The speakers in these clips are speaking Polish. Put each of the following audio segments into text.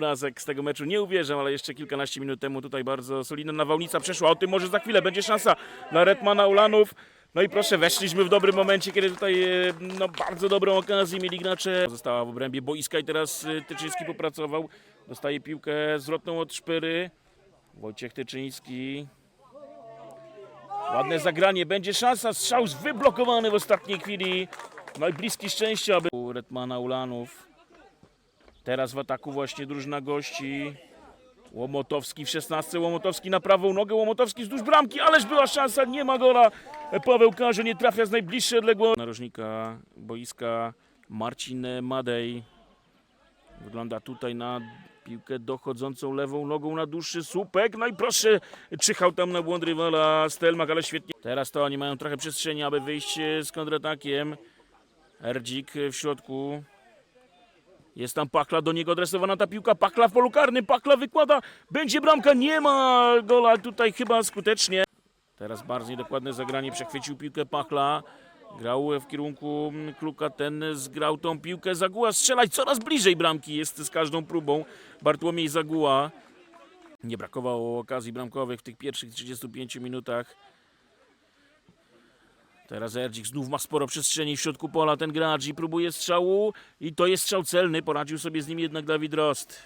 obrazek z tego meczu. Nie uwierzę, ale jeszcze kilkanaście minut temu tutaj bardzo solidna nawałnica przeszła. O tym może za chwilę będzie szansa dla Redmana Ulanów. No i proszę, weszliśmy w dobrym momencie, kiedy tutaj e, no, bardzo dobrą okazję mieli gracze. Została w obrębie boiska i teraz e, Tyczyński popracował. Dostaje piłkę zwrotną od Szpyry. Wojciech Tyczyński. Ładne zagranie, będzie szansa, strzał wyblokowany w ostatniej chwili. No i bliski szczęścia, aby Redmana Ulanów. Teraz w ataku właśnie drużyna gości. Łomotowski w 16, Łomotowski na prawą nogę, Łomotowski wzdłuż bramki, ależ była szansa, nie ma gola. Paweł Karze nie trafia z najbliższej odległości. Narożnika boiska Marcin Madej. Wygląda tutaj na piłkę dochodzącą lewą nogą na dłuższy słupek. No i proszę, czyhał tam na błąd rywala Stelmach, ale świetnie. Teraz to oni mają trochę przestrzeni, aby wyjść z kontratakiem. Erdzik w środku. Jest tam Pakla, do niego adresowana ta piłka. Pakla w polu karnym, Pakla wykłada. Będzie bramka, nie ma gola tutaj chyba skutecznie. Teraz bardziej dokładne zagranie, przechwycił piłkę Pakla. Grał w kierunku mm, Kluka, ten zgrał tą piłkę. Zaguła strzelać coraz bliżej bramki jest z każdą próbą. Bartłomiej Zaguła. Nie brakowało okazji bramkowych w tych pierwszych 35 minutach. Teraz Erdzik znów ma sporo przestrzeni w środku pola. Ten gracz i próbuje strzału. I to jest strzał celny. Poradził sobie z nim jednak Dawid Rost.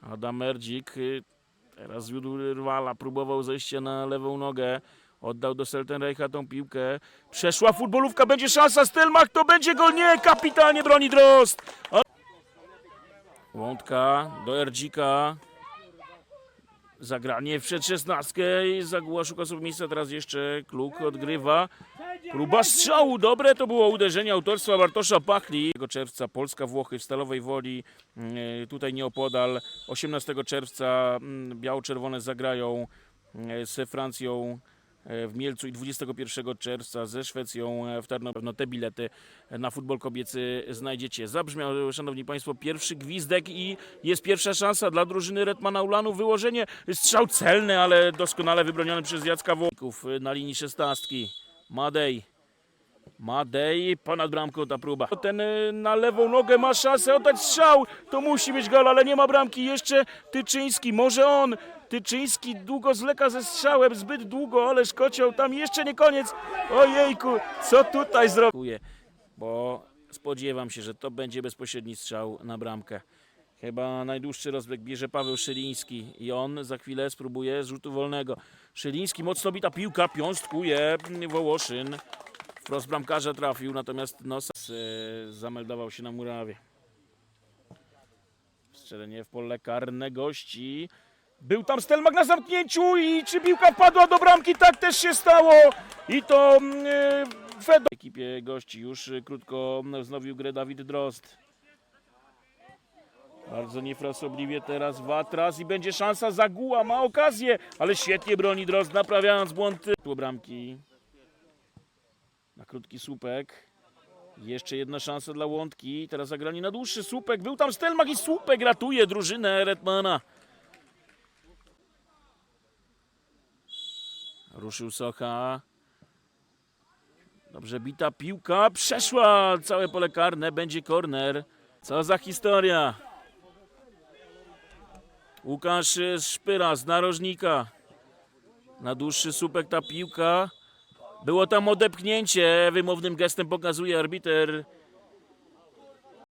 Adam Erdzik y, teraz zwiódł rywala. Próbował zejścia na lewą nogę. Oddał do Seltenreicha tą piłkę. Przeszła futbolówka. Będzie szansa. Stelmach to będzie gol. Nie. Kapitalnie broni Drost. Łądka do Erdzika. Zagranie w przedszesnastkę i Zaguła szuka sobie miejsca, teraz jeszcze Kluk odgrywa. Próba strzału, dobre to było uderzenie autorstwa Bartosza Pachli. 1 czerwca Polska Włochy w Stalowej Woli, mm, tutaj nieopodal. 18 czerwca mm, biało-czerwone zagrają mm, z Francją w Mielcu i 21 czerwca ze Szwecją e, w Tarnowie. Pewno te bilety na futbol kobiecy znajdziecie. Zabrzmiał, szanowni państwo, pierwszy gwizdek i jest pierwsza szansa dla drużyny Retmana Ulanu. Wyłożenie, strzał celny, ale doskonale wybroniony przez Jacka Włąków na linii szesnastki. Madej. Madej, ponad bramką ta próba. Ten na lewą nogę ma szansę oddać strzał. To musi być gol, ale nie ma bramki. Jeszcze Tyczyński, może on. Tyczyński długo zleka ze strzałem, zbyt długo, ale kocioł tam jeszcze nie koniec. Ojejku, co tutaj zrobił? Bo spodziewam się, że to będzie bezpośredni strzał na bramkę. Chyba najdłuższy rozbieg bierze Paweł Szyliński i on za chwilę spróbuje rzutu wolnego. Szyliński mocno bita piłka, piąstkuje Wołoszyn. Wprost bramkarza trafił, natomiast nos e, zameldował się na murawie. Strzelenie w pole karne gości. Był tam Stelmak na zamknięciu i czy piłka wpadła do bramki? Tak też się stało. I to mm, e, Fedo. W ekipie gości już e, krótko wznowił grę Dawid Drost. Bardzo niefrasobliwie teraz Watras i będzie szansa Zaguła, ma okazję, ale świetnie broni Drozd, naprawiając błąd tytułu bramki. Na krótki słupek. Jeszcze jedna szansa dla Łądki. Teraz zagranie na dłuższy słupek. Był tam Stelmach i słupek ratuje drużynę Redmana. Ruszył Socha. Dobrze bita piłka. Przeszła całe pole karne. Będzie korner. Co za historia. Łukasz Szpyra z narożnika. Na dłuższy słupek ta piłka. Było tam odepchnięcie. Wymownym gestem pokazuje arbiter